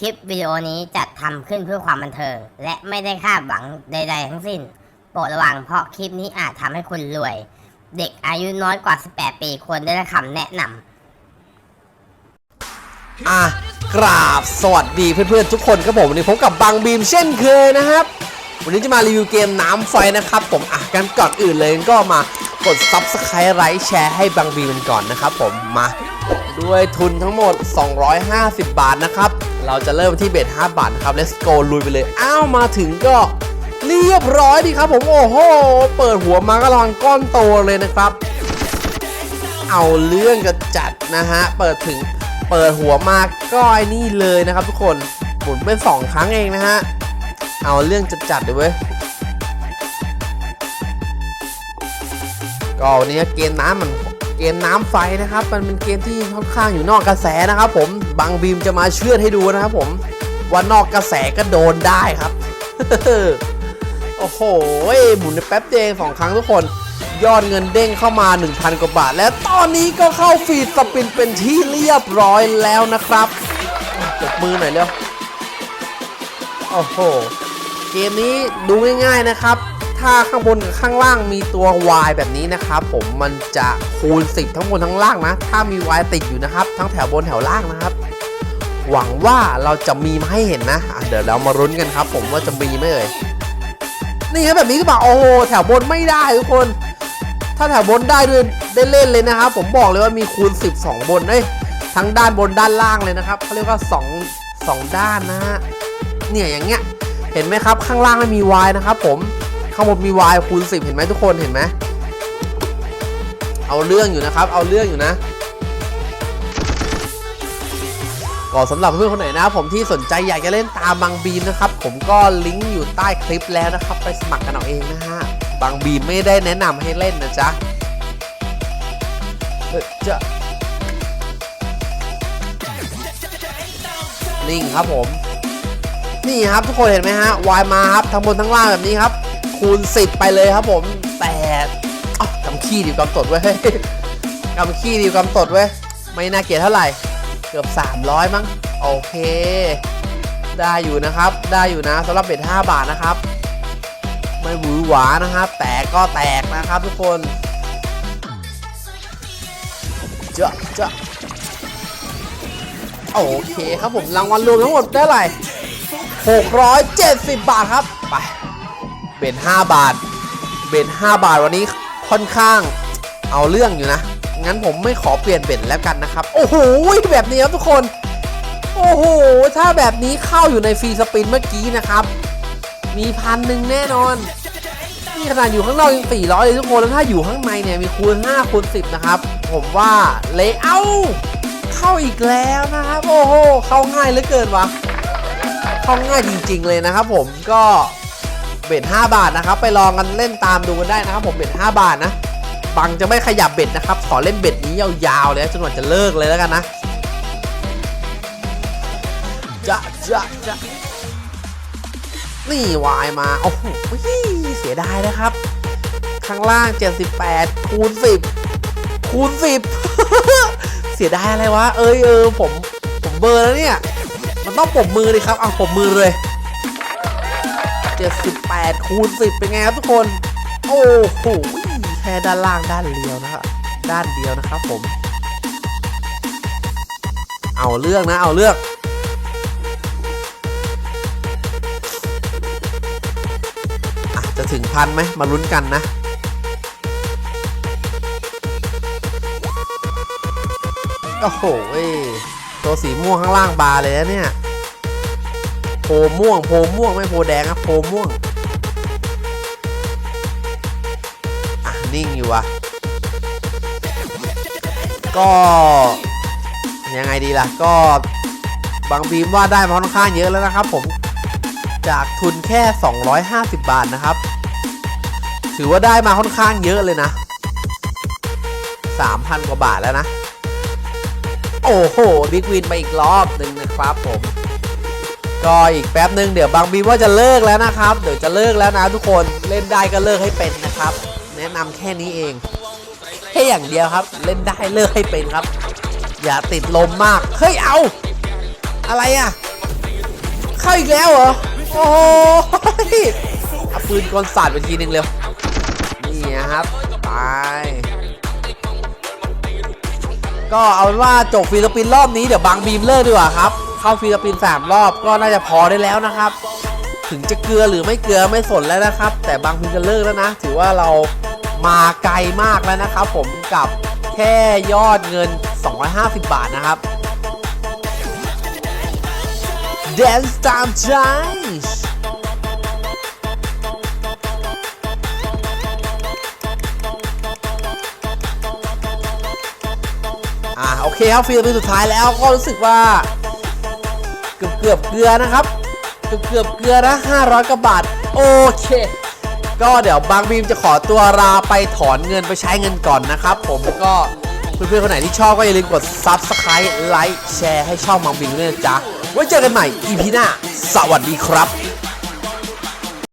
คลิปวิดีโอนี้จัดทำขึ้นเพื่อความบันเทิง และไม่ได้คาดหวังใด ๆ ทั้งสิ้น โปรดระวังเพราะคลิปนี้อาจทำให้คุณรวย เด็กอายุน้อยกว่า 18 ปีควรได้รับคำแนะนำอะกราบสวัสดีเพื่อนๆทุกคนครับผมวันนี้ผมกับบางบีมเช่นเคยนะครับ วันนี้จะมารีวิวเกมน้ำไฟนะครับผมอะกันก่อนอื่นเลยก็มากด Subscribe ไลค์แชร์ให้บางบีมกันก่อนนะครับผมมา ด้วยทุนทั้งหมด 250 บาทนะครับ เราจะเริ่มที่เบส5บาทนะครับ let's go ลุยไปเลย อ้าวมาถึงก็เรียบร้อยดีครับผมโอ้โห เปิดหัวมาก็รางก้อนโตเลยนะครับ เอาเรื่องจะจัดนะฮะ เปิดถึงเปิดหัวมาก็ไอ้นี่เลยนะครับทุกคนหมุนเป็น2ครั้งเองนะฮะ เอาเรื่องจะจัดเลยเว้ยก็วันนี้เกมน้ำมัน เกมน้ำไฟนะครับ มันเป็นเกมที่ค่อนข้างอยู่นอกกระแสนะครับผมบางบีมจะมาเชื่อดให้ดูนะครับผมว่านอกกระแสก็โดนได้ครับ โอ้โหหมุนในแป๊บเดียวเองสองครั้งทุกคน ยอดเงินเด้งเข้ามา 1,000 กว่าบาท และตอนนี้ก็เข้าฟีดสปินเป็นที่เรียบร้อยแล้วนะครับจบมือหน่อยเร็ว โอ้โห เกมนี้ดูง่ายๆนะครับ ถ้าข้างบนกับข้างล่างมีตัว Y แบบนี้นะครับผมมันจะคูณ 10 ทั้งบนทั้งล่างนะ ถ้ามี Y ติดอยู่นะครับ ทั้งแถวบนแถวล่างนะครับ หวังว่าเราจะมีมาให้เห็นนะะเดี๋ยวเรามารุ้นกันครับ ผมว่าจะมีไหมเอ่ยนี่ครับแบบนี้ก็บอกโอ้โหแถวบนไม่ได้ทุกคน ถ้าแถวบนได้ด้วยได้เล่นเลยนะครับ ผมบอกเลยว่ามีคูณ12บนเอ้ยทั้งด้านบนด้านล่างเลยนะครับเขาเรียกว่า 2 2 ด้านนะฮะเนี่ยอย่างเงี้ยเห็นไหมครับข้างล่างไม่มี Y นะครับผม ข้างบนมี Y คูณ10 เห็นไหมทุกคนเห็นไหมเอาเรื่องอยู่นะครับ เอาเรื่องอยู่นะก็สำหรับเพื่อนคนไหนนะครับผมที่สนใจอยากจะเล่นตามบางบีมนะครับ ผมก็ลิงก์อยู่ใต้คลิปแล้วนะครับ ไปสมัครกันเอาเองนะฮะบางบีมไม่ได้แนะนำให้เล่นนะจ๊ะเอ้ยจะนิ่งครับผม นี่ครับทุกคนเห็นไหมฮะวายมาครับทั้งบนทั้งล่างแบบนี้ครับ คูณ 10 ไปเลยครับผม แต่อ้าวกำขี้ดีกำตดเว้ยกำขี้ดีกำตดเว้ย ไม่น่าเกลียดเท่าไหร่ เกือบ 300 มั้ง โอเค ได้อยู่นะครับ ได้อยู่นะสำหรับเบ็ด5บาทนะครับ ไม่หวือหวานะครับ แต่ก็แตกนะครับทุกคน เจาะเจาะโอเคครับผมรางวัลรวมทั้งหมดได้เท่าไหร่670 บาทครับ ไป เบ็ด5บาท เบ็ด5บาทวันนี้ค่อนข้างเอาเรื่องอยู่นะ งั้นผมไม่ขอเปลี่ยนเบ็ดแล้วกันนะครับ โอ้โหแบบนี้ครับทุกคน โอ้โห ถ้าแบบนี้เข้าอยู่ในฟรีสปินเมื่อกี้นะครับ มีพันหนึ่งแน่นอน นี่ขนาดอยู่ข้างนอกยังสี่ร้อยเลยทุกคน แล้วถ้าอยู่ข้างในเนี่ยมีคูณ5คูณ10นะครับ ผมว่าเลเอ้าเข้าอีกแล้วนะครับ โอ้โห เข้าง่ายเหลือเกินวะ เข้าง่ายจริง ๆ เลยนะครับผมก็ เบ็ด5บาทนะครับ ไปลองกันเล่นตามดูกันได้นะครับ ผมเบ็ด5บาทนะบังจะไม่ขยับเบ็ดนะครับ ขอเล่นเบ็ดนี้ยาวๆเลยจนกว่าจะเลิกเลยแล้วกันนะจะจะจะนี่วายมาโอ้โหเสียดายนะครับ ข้างล่าง 78 คูณ 10 คูณ 10 เสียดายอะไรวะ เอ้ยเออผม ผมเบอร์แล้วเนี่ย มันต้องปมมือเลยครับ เอาปมมือเลย 78คูณ10 เป็นไงครับทุกคน โอ้โหแค่ด้านล่างด้านเดียวนะครับด้านเดียวนะครับผม เอาเรื่องนะ เอาเรื่องอะจะถึงพันไหมมาลุ้นกันนะโอ้โหยตัวสีม่วงข้างล่างบาร์เลยนะเนี่ย ม่วงโพม่วงไม่โพแดงครับโพม่วงอะนิ่งอยู่อะก็ยังไงดีล่ะ ก็บางบีมว่าได้มาค่อนข้างเยอะแล้วนะครับ ผมจากทุนแค่ 250 บาทนะครับ ถือว่าได้มาค่อนข้างเยอะเลยนะ 3,000 กว่าบาทแล้วนะ โอ้โห บิ๊กวินไปอีกรอบหนึ่งนะครับผม ก็อีกแป๊บหนึ่งเดี๋ยวบางบีว่าจะเลิกแล้วนะครับ เดี๋ยวจะเลิกแล้วนะทุกคนเล่นได้ก็เลิกให้เป็นนะครับ แนะนำแค่นี้เองแค่อย่างเดียวครับ เล่นได้เลิกให้เป็นครับ อย่าติดลมมากเฮ้ยเอา อะไรอะเข้าอีกแล้วเหรอโอ้โหเอาปืนกลสาดไปทีนึงเร็วนี่ครับไปก็เอาเป็นว่าจบฟิลิปปินส์รอบนี้เดี๋ยวบางบีมเลิกดีกว่าครับ เข้าฟิลิปปินส์สามรอบก็น่าจะพอได้แล้วนะครับ ถึงจะเกลือหรือไม่เกลือไม่สนแล้วนะครับ แต่บางบีจะเลิกแล้วนะ ถือว่าเรามาไกลมากแล้วนะครับ ผมกับแค่ยอดเงิน 250 บาทนะครับ Dance ตามใจอ่าโอเคครับฟิลเป็นสุดท้ายแล้วก็รู้สึกว่า เกือบเกือบเกลือนะครับ เกือบเกือบเกลือนะ500กว่าบาทโอเค ก็เดี๋ยวบางบีมจะขอตัวลาไปถอนเงินไปใช้เงินก่อนนะครับ ผมก็เพื่อนๆคนไหนที่ชอบก็อย่าลืมกด Subscribe ไลค์แชร์ให้ช่องบางบีมด้วยนะจ๊ะไว้เจอกันใหม่ EP หน้า สวัสดีครับ